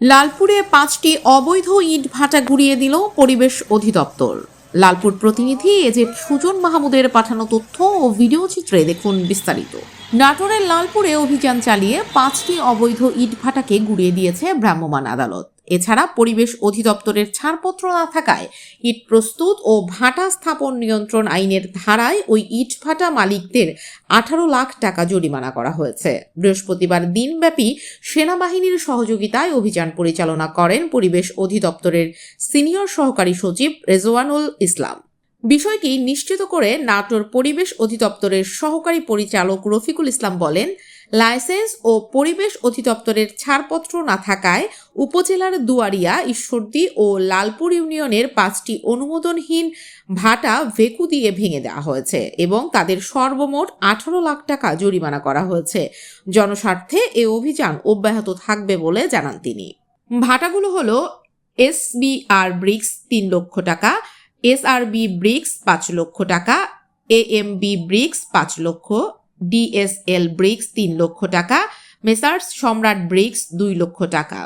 লালপুরে পাঁচটি অবৈধ ইট ভাটা ঘুরিয়ে দিল পরিবেশ অধিদপ্তর। লালপুর প্রতিনিধি এজেন্ট সুজন মাহমুদের পাঠানো তথ্য ও ভিডিও চিত্রে দেখুন বিস্তারিত। নাটোরের লালপুরে অভিযান চালিয়ে পাঁচটি অবৈধ ইট ভাটাকে গুড়িয়ে দিয়েছে ভ্রাম্যমাণ আদালত। এছাড়া পরিবেশ অধিদপ্তরের ছাড়পত্র না থাকায় ইট প্রস্তুত ও ভাটা স্থাপন নিয়ন্ত্রণ আইনের ধারায় ওই ইট ভাটা মালিকদের আঠারো লাখ টাকা জরিমানা করা হয়েছে। বৃহস্পতিবার দিনব্যাপী সেনাবাহিনীর সহযোগিতায় অভিযান পরিচালনা করেন পরিবেশ অধিদপ্তরের সিনিয়র সহকারী সচিব রেজওয়ানুল ইসলাম। বিষয়টি নিশ্চিত করে নাটোর পরিবেশ অধিদপ্তরের সহকারী পরিচালক রফিকুল ইসলাম বলেন লাইসেন্স ও পরিবেশ অধিদপ্তরের ছাড়পত্র না থাকায় উপজেলার দুয়ারিয়া, ঈশ্বরদী ও লালপুর ইউনিয়নের পাঁচটি অনুমোদনহীন ভাটা ভেকু দিয়ে ভেঙে দেওয়া হয়েছে এবং তাদের সর্বমোট আঠারো লাখ টাকা জরিমানা করা হয়েছে। জনস্বার্থে এ অভিযান অব্যাহত থাকবে বলে জানান তিনি। ভাটাগুলো হলো এসবিআর ব্রিক্স তিন লক্ষ টাকা, এসআরবি ব্রিক্স পাঁচ লক্ষ টাকা, এএমবি ব্রিক্স পাঁচ লক্ষ ডিএসএল ব্রিক্স তিন লক্ষ টাকা মেসার্স সম্রাট ব্রিক্স দুই লক্ষ টাকা।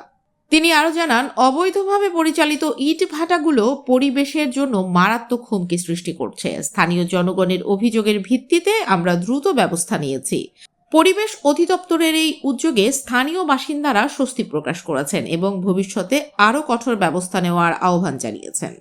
তিনি আরও জানান, অবৈধভাবে পরিচালিত ইট ভাটাগুলো পরিবেশের জন্য মারাত্মক হুমকি সৃষ্টি করছে। স্থানীয় জনগণের অভিযোগের ভিত্তিতে আমরা দ্রুত ব্যবস্থা নিয়েছি। পরিবেশ অধিদপ্তরের এই উদ্যোগে স্থানীয় বাসিন্দারা স্বস্তি প্রকাশ করেছেন এবং ভবিষ্যতে আরও কঠোর ব্যবস্থা নেওয়ার আহ্বান জানিয়েছেন।